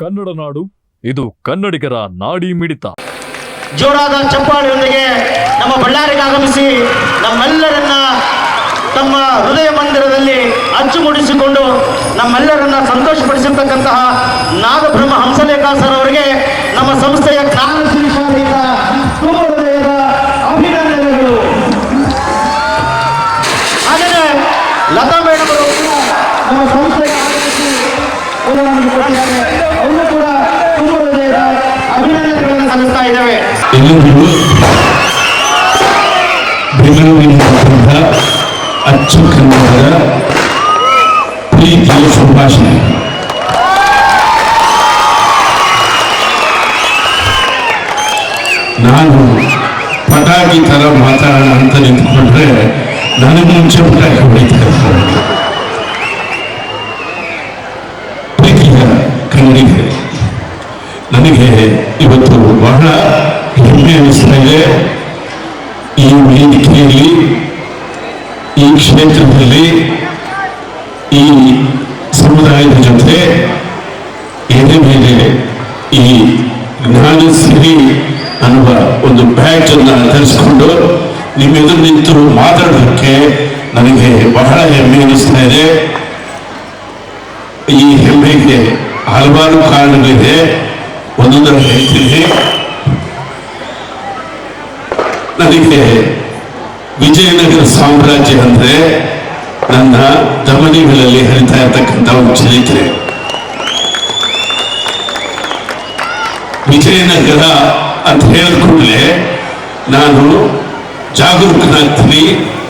ಕನ್ನಡ ನಾಡು, ಇದು ಕನ್ನಡಿಗರ ನಾಡಿ ಮಿಡಿತ. ಜೋರಾದ ಚಪ್ಪಾಳಿಯೊಂದಿಗೆ ನಮ್ಮ ಬಳ್ಳಾರಿಗೆ ಆಗಮಿಸಿ ನಮ್ಮೆಲ್ಲರನ್ನ ತಮ್ಮ ಹೃದಯ ಮಂದಿರದಲ್ಲಿ ಅಚ್ಚುಮೂಡಿಸಿಕೊಂಡು ನಮ್ಮೆಲ್ಲರನ್ನ ಸಂತೋಷಪಡಿಸಿರ್ತಕ್ಕಂತಹ ನಾಗಬ್ರಹ್ಮ ಹಂಸಲೇಖ ಸರ್ ಅವರಿಗೆ ನಮ್ಮ ಸಂಸ್ಥೆಯ ಅಭಿನಂದನೆಗಳು. ಲತಾ ಮೇಡಮ್ ನಮ್ಮ ಸಂಸ್ಥೆಗೆ ಅಭಿನಂದನೆಗಳನ್ನು ಸಲ್ಲಿಸ್ತಾ ಇದ್ದೇವೆ. ಅಚ್ಚು ಕನ್ನಡದ ಪ್ರೀತಿಯ ಸಂಭಾಷಣೆ ನಾನು ಪಟಾಕಿ ಥರ ಮಾತಾಡೋಣ ಅಂತ ನಿಂತ್ಕೊಂಡ್ರೆ ನನಗೆ ಮುಂಚೆ ಪಟಾಕಿ ಹೊಡಿತಾ ಪ್ರೀತಿಯ ಕನ್ನಡಿಗರೇ ನನಗೆ ಇವತ್ತು ಬಹಳ ಹೆಮ್ಮೆ ಅನಿಸ್ತಾ ಇದೆ. ಈ ವೇದಿಕೆಯಲ್ಲಿ, ಈ ಕ್ಷೇತ್ರದಲ್ಲಿ, ಈ ಸಮುದಾಯದ ಜೊತೆ ಎದೆ ಮೇಲೆ ಈ ಜ್ಞಾನಸಿರಿ ಅನ್ನುವ ಒಂದು ಬ್ಯಾಚ್ ಅನ್ನು ಧರಿಸಿಕೊಂಡು ನಿಮ್ಮೆದುರು ನಿಂತು ಮಾತಾಡೋದಕ್ಕೆ ನನಗೆ ಬಹಳ ಹೆಮ್ಮೆ ಅನಿಸ್ತಾ ಇದೆ. ಈ ಹೆಮ್ಮೆಗೆ ಹಲವಾರು ಕಾರಣಗಳಿದೆ. ಒಂದೊಂದರ ಹೇಳ್ತೀನಿ ನನಗೆ ವಿಜಯನಗರ ಸಾಮ್ರಾಜ್ಯ ಅಂದ್ರೆ ನನ್ನ ಧಮನಿಗಳಲ್ಲಿ ಹರಿತಾ ಇರತಕ್ಕಂಥ ಒಂದು ಚರಿತ್ರೆ ವಿಜಯನಗರ ಅಂತ ಹೇಳಿದ ನಾನು ಜಾಗರೂಕನಾಗ್ತೀನಿ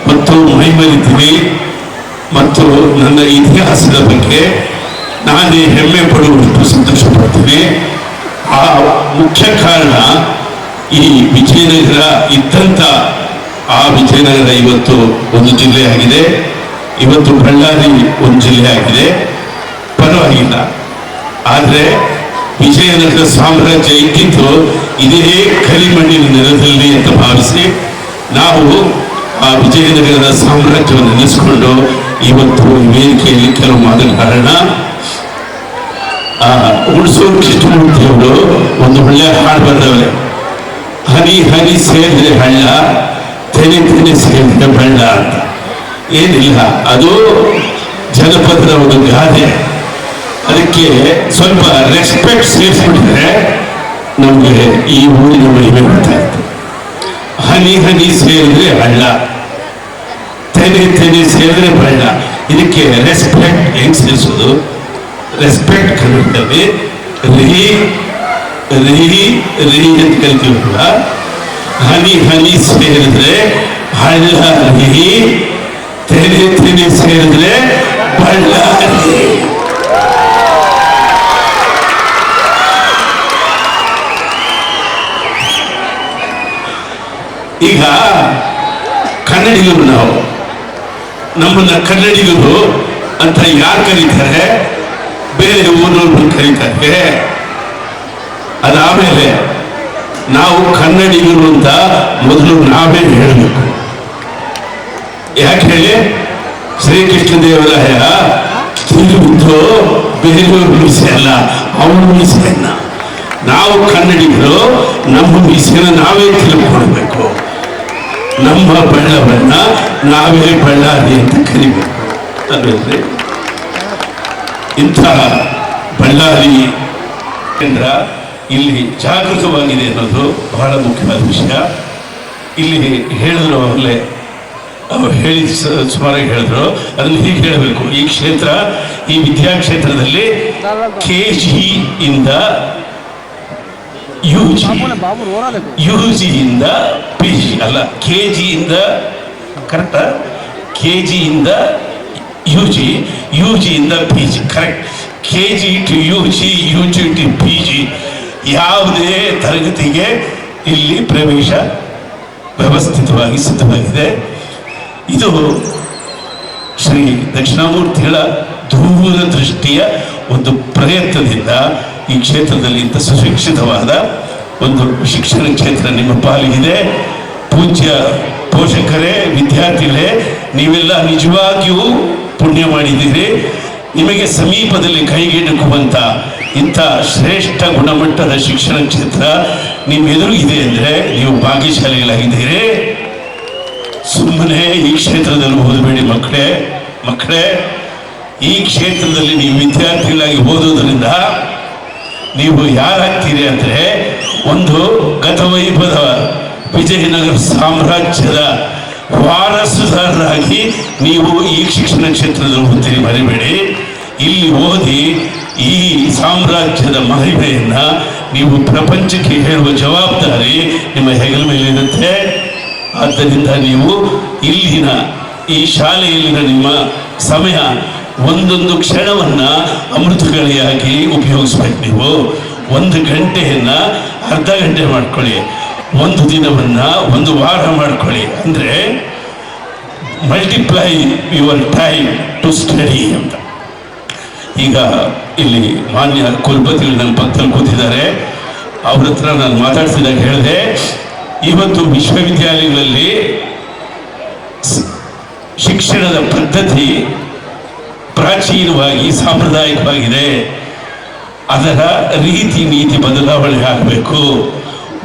ಮತ್ತು ಮೈಮರಿತೀನಿ ಮತ್ತು ನನ್ನ ಇತಿಹಾಸದ ಬಗ್ಗೆ ನಾನೇ ಹೆಮ್ಮೆ ಪಡುವಷ್ಟು ಸಂತೋಷ ಪಡ್ತೀನಿ ಆ ಮುಖ್ಯ ಕಾರಣ ಈ ವಿಜಯನಗರ ಇದ್ದಂಥ ಆ ವಿಜಯನಗರ ಇವತ್ತು ಒಂದು ಜಿಲ್ಲೆ ಆಗಿದೆ. ಇವತ್ತು ಬಳ್ಳಾರಿ ಒಂದು ಜಿಲ್ಲೆ ಆಗಿದೆ. ಪರವಾಗಿಲ್ಲ. ಆದರೆ ವಿಜಯನಗರ ಸಾಮ್ರಾಜ್ಯ ಇದ್ದಿದ್ದು ಇದೇ ಕರಿಮಣ್ಣಿನ ನೆಲದಲ್ಲಿ ಅಂತ ಭಾವಿಸಿ ನಾವು ಆ ವಿಜಯನಗರದ ಸಾಮ್ರಾಜ್ಯವನ್ನು ನೆನೆಸ್ಕೊಂಡು ಇವತ್ತು ಈ ವೇದಿಕೆಯಲ್ಲಿ ಕೆಲವು ಮಾತನಾಡೋಣ ಆ ಉಳಿಸೋರು ಕೃಷ್ಣಮೂರ್ತಿಯವರು ಒಂದು ಒಳ್ಳೆಯ ಹಾಡು ಬರೆದವರೆ ಹನಿ ಹನಿ ಸೇರಿದ್ರೆ ಹಳ್ಳ, ತೆನೆ ತೆನೆ ಸೇರಿದ್ರೆ ಬಳ್ಳ ಅಂತ. ಏನಿಲ್ಲ, ಅದು ಜನಪದದ ಒಂದು ಗಾದೆ. ಅದಕ್ಕೆ ಸ್ವಲ್ಪ ರೆಸ್ಪೆಕ್ಟ್ ಸೇರಿಸ್ಬಿಟ್ರೆ ನಮಗೆ ಈ ಊರಿನ ಮಹಿಮೆ ಹನಿ ಹನಿ ಸೇರಿದ್ರೆ ಹಳ್ಳ. ತೆನೆ ತೆನೆ ಸೇರಿದ್ರೆ ಬಳ್ಳ ಇದಕ್ಕೆ ರೆಸ್ಪೆಕ್ಟ್ ಹೆಂಗ್ ಸೇರಿಸೋದು? ರೆಸ್ಪೆಕ್ಟ್ ಕಲಿತವೆ ರೀ ರೀ ರೀ ಅಂತ ಕರಿತೀವಲ್ಲ ಹನಿ ಹನಿ ಸೇರಿದ್ರೆ ಹಳ್ಳ, ರೀ. ತೆನೆ ತೆನೆ ಸೇರಿದ್ರೆ ಬಳ್ಳ ಈಗ ಕನ್ನಡಿಗರು ನಾವು. ನಮ್ಮನ್ನ ಕನ್ನಡಿಗರು ಅಂತ ಯಾರು ಕರೀತಾರೆ? ಬೇರೆ ಊರವ್ರನ್ನ ಕರೀತಾರೆ. ಅದಾಮೇಲೆ ನಾವು ಕನ್ನಡಿಗರು ಅಂತ ಮೊದಲು ನಾವೇ ಹೇಳಬೇಕು. ಯಾಕೆ ಹೇಳಿ? ಶ್ರೀಕೃಷ್ಣ ದೇವರಾಯ ತಿರುಗಿದ್ದು ಬೇರೆಯವ್ರ ಮೀಸೆ ಅಲ್ಲ ಅವನ ಮೀಸೆಯನ್ನ ನಾವು ಕನ್ನಡಿಗರು, ನಮ್ಮ ಮೀಸೆನ ನಾವೇ ತಿಳ್ಕೊಳ್ಬೇಕು. ನಮ್ಮ ಬಳ್ಳವನ್ನ ನಾವೇ ಬಳ್ಳಾರಿ ಅಂತ ಕರಿಬೇಕು. ಅಲ್ವೇ ಇಂಥ ಬಳ್ಳಾರಿ ಕೇಂದ್ರ ಇಲ್ಲಿ ಜಾಗೃತವಾಗಿದೆ ಅನ್ನೋದು ಬಹಳ ಮುಖ್ಯವಾದ ವಿಷಯ. ಇಲ್ಲಿ ಹೇಳಿದ್ರು ಅವ್ರು ಹೇಳಿ ಸುಮಾರಾಗಿ ಹೇಳಿದ್ರು. ಅದನ್ನು ಹೀಗೆ ಹೇಳಬೇಕು. ಈ ಕ್ಷೇತ್ರ ಈ ವಿದ್ಯಾಕ್ಷೇತ್ರದಲ್ಲಿ ಕೆ ಜಿ ಇಂದ ಯು ಜಿ ಯು ಜಿಯಿಂದ ಪಿ ಜಿ ಅಲ್ಲ ಕೆ ಜಿಯಿಂದ ಕರೆಕ್ಟ್ ಕೆ ಜಿಯಿಂದ U G U ಜಿಯಿಂದ P G correct K G to U G U G to P G ಯಾವುದೇ ತರಗತಿಗೆ ಇಲ್ಲಿ ಪ್ರವೇಶ ವ್ಯವಸ್ಥಿತವಾಗಿ ಸಿದ್ಧವಾಗಿದೆ. ಇದು ಶ್ರೀ ದಕ್ಷಿಣಾಮೂರ್ತಿಗಳ ದೂರದೃಷ್ಟಿಯ ಒಂದು ಪ್ರಯತ್ನದಿಂದ ಈ ಕ್ಷೇತ್ರದಲ್ಲಿ ಇಂಥ ಸುಶಿಕ್ಷಿತವಾದ ಒಂದು ಶಿಕ್ಷಣ ಕ್ಷೇತ್ರ ನಿಮ್ಮ ಪಾಲಿಗಿದೆ. ಪೂಜ್ಯ ಪೋಷಕರೇ, ವಿದ್ಯಾರ್ಥಿಗಳೇ, ನೀವೆಲ್ಲ ನಿಜವಾಗಿಯೂ ಪುಣ್ಯ ಮಾಡಿದ್ದೀರಿ. ನಿಮಗೆ ಸಮೀಪದಲ್ಲಿ ಕೈಗೆಟುಕುವಂತ ಇಂಥ ಶ್ರೇಷ್ಠ ಗುಣಮಟ್ಟದ ಶಿಕ್ಷಣ ಕ್ಷೇತ್ರ ನಿಮ್ಮ ಇದೆ ಅಂದರೆ ನೀವು ಭಾಗ್ಯಶಾಲಿಗಳಾಗಿದ್ದೀರಿ. ಸುಮ್ಮನೆ ಈ ಕ್ಷೇತ್ರದಲ್ಲಿ ಓದಬೇಡಿ ಮಕ್ಕಳೇ ಮಕ್ಕಳೇ. ಈ ಕ್ಷೇತ್ರದಲ್ಲಿ ನೀವು ವಿದ್ಯಾರ್ಥಿಗಳಾಗಿ ಓದೋದ್ರಿಂದ ನೀವು ಯಾರಾಗ್ತೀರಿ ಅಂದರೆ ಒಂದು ಗತವೈಭವ ವಿಜಯನಗರ ಸಾಮ್ರಾಜ್ಯದ ವಾರಸುದಾರರಾಗಿ ನೀವು ಈ ಶಿಕ್ಷಣ ಕ್ಷೇತ್ರದಲ್ಲಿ ಹೋಗ್ತೀರಿ ಮರಿಬೇಡಿ ಇಲ್ಲಿ ಓದಿ ಈ ಸಾಮ್ರಾಜ್ಯದ ಮಹಿಮೆಯನ್ನು ನೀವು ಪ್ರಪಂಚಕ್ಕೆ ಹೇಳುವ ಜವಾಬ್ದಾರಿ ನಿಮ್ಮ ಹೆಗಲ ಮೇಲೆ ಇರುತ್ತೆ. ಆದ್ದರಿಂದ ನೀವು ಇಲ್ಲಿನ ಈ ಶಾಲೆಯಲ್ಲಿನ ನಿಮ್ಮ ಸಮಯ ಒಂದೊಂದು ಕ್ಷಣವನ್ನ ಅಮೃತಗಳಿಯಾಗಿ ಉಪಯೋಗಿಸ್ಬೇಕು ನೀವು. ಒಂದು ಗಂಟೆಯನ್ನ ಅರ್ಧ ಗಂಟೆ ಮಾಡ್ಕೊಳ್ಳಿ. ಒಂದು ದಿನವನ್ನ ಒಂದು ವಾರ ಮಾಡ್ಕೊಳ್ಳಿ. ಅಂದ್ರೆ multiply your time to study ಅಂತ. ಈಗ ಇಲ್ಲಿ ಮಾನ್ಯ ಕುಲಪತಿಗಳು ನನ್ನ ಪಕ್ಕದಲ್ಲಿ ಕೂತಿದ್ದಾರೆ. ಅವ್ರ ಹತ್ರ ನಾನು ಮಾತಾಡ್ತಿದ್ದಾಗ ಹೇಳಿದೆ, ಇವತ್ತು ವಿಶ್ವವಿದ್ಯಾಲಯಗಳಲ್ಲಿ ಶಿಕ್ಷಣದ ಪದ್ಧತಿ ಪ್ರಾಚೀನವಾಗಿ, ಸಾಂಪ್ರದಾಯಿಕವಾಗಿದೆ. ಅದರ ರೀತಿ ನೀತಿ ಬದಲಾವಣೆ ಆಗಬೇಕು.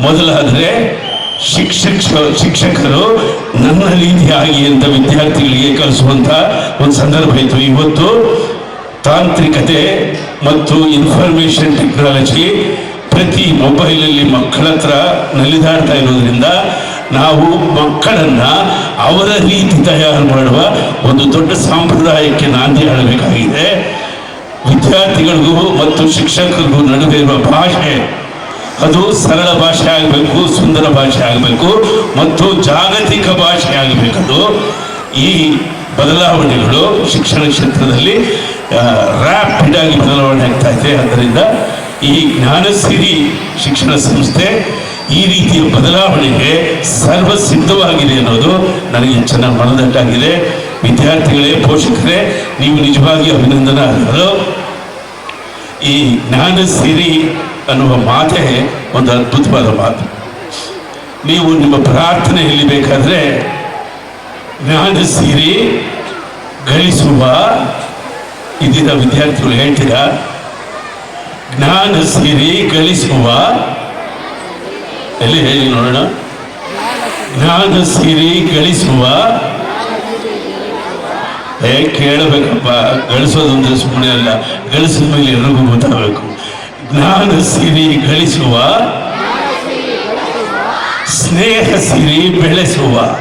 ಮೊದಲಾದರೆ ಶಿಕ್ಷಕ, ಶಿಕ್ಷಕರು ನನ್ನ ರೀತಿಯಾಗಿ ಅಂತ ವಿದ್ಯಾರ್ಥಿಗಳಿಗೆ ಕಲಿಸುವಂಥ ಒಂದು ಸಂದರ್ಭ ಇತ್ತು. ಇವತ್ತು ತಾಂತ್ರಿಕತೆ ಮತ್ತು ಇನ್ಫಾರ್ಮೇಶನ್ ಟೆಕ್ನಾಲಜಿ ಪ್ರತಿ ಮೊಬೈಲಲ್ಲಿ ಮಕ್ಕಳ ಹತ್ರ ನಲಿದಾಡ್ತಾ ಇರೋದ್ರಿಂದ ನಾವು ಮಕ್ಕಳನ್ನ ಅವರ ರೀತಿ ತಯಾರು ಮಾಡುವ ಒಂದು ದೊಡ್ಡ ಸಂಪ್ರದಾಯಕ್ಕೆ ನಾಂದಿ ಹೇಳಬೇಕಾಗಿದೆ ವಿದ್ಯಾರ್ಥಿಗಳಿಗೂ ಮತ್ತು ಶಿಕ್ಷಕರಿಗೂ ನಡುವೆ ಇರುವ ಭಾಷೆ, ಅದು ಸರಳ ಭಾಷೆ ಆಗಬೇಕು, ಸುಂದರ ಭಾಷೆ ಆಗಬೇಕು ಮತ್ತು ಜಾಗತಿಕ ಭಾಷೆ ಆಗಬೇಕದು. ಈ ಬದಲಾವಣೆಗಳು ಶಿಕ್ಷಣ ಕ್ಷೇತ್ರದಲ್ಲಿ ರ್ಯಾಪಿಡ್ ಆಗಿ ಬದಲಾವಣೆ ಆಗ್ತಾ ಇದೆ. ಆದ್ದರಿಂದ ಈ ಜ್ಞಾನಸಿರಿ ಶಿಕ್ಷಣ ಸಂಸ್ಥೆ ಈ ರೀತಿಯ ಬದಲಾವಣೆಗೆ ಸರ್ವ ಸಿದ್ಧವಾಗಿದೆ ಅನ್ನೋದು ನನಗೆ ಚೆನ್ನಾಗಿ ಮನದಟ್ಟಾಗಿದೆ ವಿದ್ಯಾರ್ಥಿಗಳೇ, ಪೋಷಕರೇ, ನೀವು ನಿಜವಾಗಿ ಅಭಿನಂದನ ಆಗಲು ಈ ಜ್ಞಾನ ಸಿರಿ ಅನ್ನುವ ಮಾತೇ ಒಂದು ಅದ್ಭುತವಾದ ಮಾತು. ನೀವು ನಿಮ್ಮ ಪ್ರಾರ್ಥನೆ ಬೇಕಾದ್ರೆ ಜ್ಞಾನ ಸಿರಿ ಗಳಿಸುವ ಇದೀಗ ವಿದ್ಯಾರ್ಥಿಗಳು ಹೇಳ್ತೀರಾ? ಜ್ಞಾನ ಸಿರಿ ಗಳಿಸುವ ಎಲ್ಲಿ ಹೇಳಿ ನೋಡೋಣ? ಜ್ಞಾನ ಸಿರಿ ಗಳಿಸುವ. ಏ, ಕೇಳಬೇಕಪ್ಪ. ಗಳಿಸೋದಂದ್ರೆ ಸುಮ್ಮನೆ ಅಲ್ಲ. ಗಳಿಸಿದ ಮೇಲೆ ಎಲ್ರಿಗೂ ಗೊತ್ತಾಗಬೇಕು. ಜ್ಞಾನ ಸಿರಿ ಗಳಿಸುವ. ಸ್ನೇಹ ಸಿರಿ ಬೆಳೆಸುವ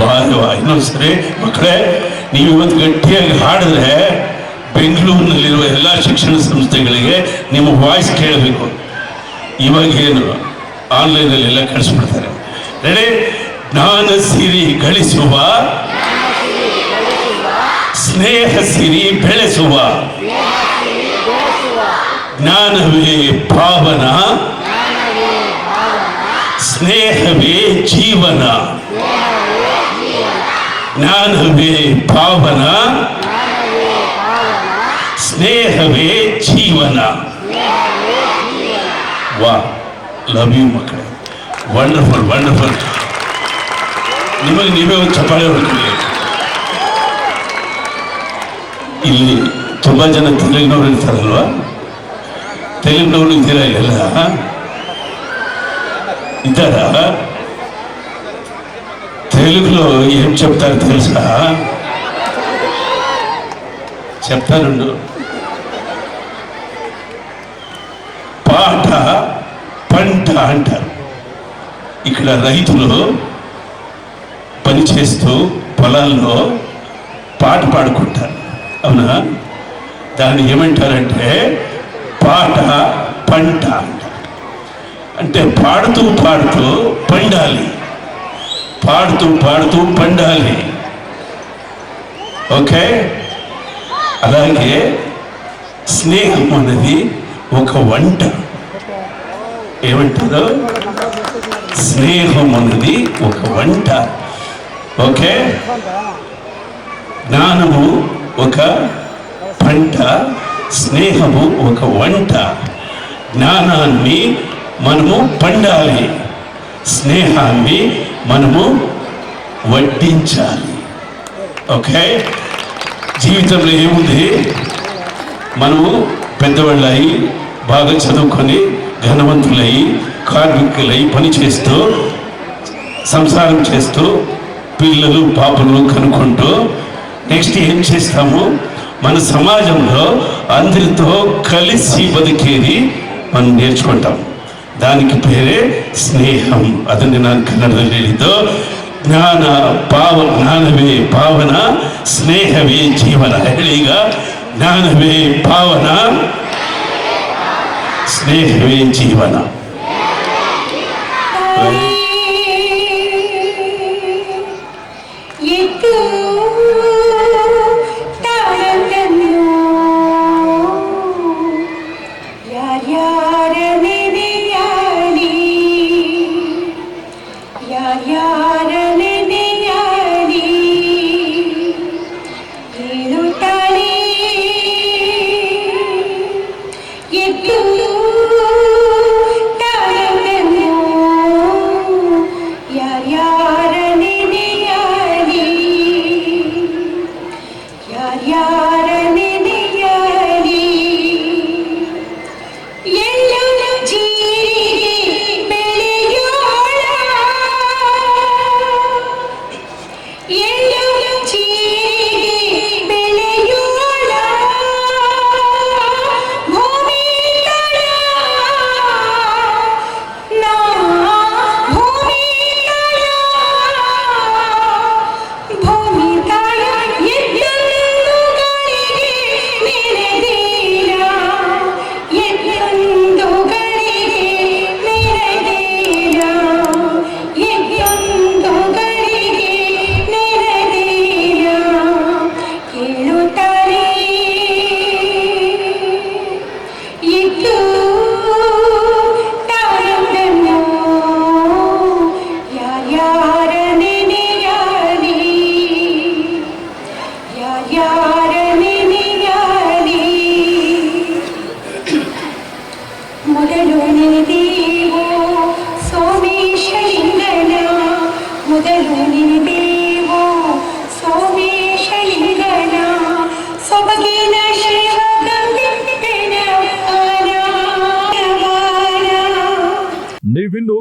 ವಾರ ಇನ್ನೊಂದ್ಸರಿ ಮಕ್ಕಳೇ, ನೀವು ಇವತ್ತು ಗಟ್ಟಿಯಾಗಿ ಹಾಡಿದ್ರೆ ಬೆಂಗಳೂರಿನಲ್ಲಿರುವ ಎಲ್ಲ ಶಿಕ್ಷಣ ಸಂಸ್ಥೆಗಳಿಗೆ ನಿಮ್ಮ ವಾಯ್ಸ್ ಕೇಳಬೇಕು. ಇವಾಗ ಏನು? ಆನ್ಲೈನಲ್ಲಿ ಎಲ್ಲ ಕಳಿಸ್ಬಿಡ್ತಾರೆ. ರೆಡಿ ಜ್ಞಾನ ಸಿರಿ ಗಳಿಸುವ, ಸ್ನೇಹ ಸಿರಿ ಬೆಳೆಸುವ, ಜ್ಞಾನವೇ ಪಾವನ ಸ್ನೇಹವೇ ಜೀವನ, ಜ್ಞಾನವೇ ಪಾವನ ಸ್ನೇಹವೇ ಜೀವನ. ವಾ ಲವ್ ಯು ಮಕ್ಕಳೇ ವಂಡರ್ಫುಲ್ ವಂಡರ್ಫುಲ್ ನಿಮಗೆ ನೀವೇ ಒಂದು ಚಪ್ಪಾಳೆ ಹೊಡ್ಕೊಳ್ಳಿ ಇಲ್ಲಿ ತುಂಬಾ ಜನ ತೆಲುಗಿನವ್ರು ಇರ್ತಾರಲ್ವಾ ತೆಲುಗಿನವ್ರು ಇದ್ದೀರಾ ಇಲ್ಲೆಲ್ಲ ఇద్దరా తెలుగులో ఏం చెప్తారు తెలుసా చెప్తానుండు పాట పంట అంటారు. ఇక్కడ రైతులు పని చేస్తూ పొలాల్లో పాట పాడుకుంటారు. అవునా? దాన్ని ఏమంటారంటే పాట పంట అంటారు. అంటే పాడుతూ పాడుతూ పండాలి. పాడుతూ పాడుతూ పండాలి. ఓకే? అలాగే స్నేహం అనేది ఒక వంట. ఏమంటుందో? స్నేహం అనేది ఒక వంట. ఓకే? జ్ఞానము ఒక పంట స్నేహము ఒక వంట. జ్ఞానాన్ని మనము పండాలి. స్నేహాన్ని మనము వడ్డించాలి. ఓకే? జీవితంలో ఏముంది? మనము పెద్దవాళ్ళు అయి బాగా చదువుకొని ఘనవంతులై కార్మికులై పని చేస్తూ సంసారం చేస్తూ పిల్లలు పాపలు కనుక్కుంటూ నెక్స్ట్ ఏం చేస్తాము మన సమాజంలో అందరితో కలిసి బతికేది మనం నేర్చుకుంటాం దానికి పేరే ಸ್ನೇಹಂ ಅದನ್ನೇ ನಾನು ಕನ್ನಡದಲ್ಲಿ ಹೇಳಿದ್ದು ಜ್ಞಾನ ಪಾವ ಜ್ಞಾನವೇ ಪಾವನ ಸ್ನೇಹವೇ ಜೀವನ ಹೇಳಿ ಈಗ ಜ್ಞಾನವೇ ಪಾವನ ಸ್ನೇಹವೇ ಜೀವನ you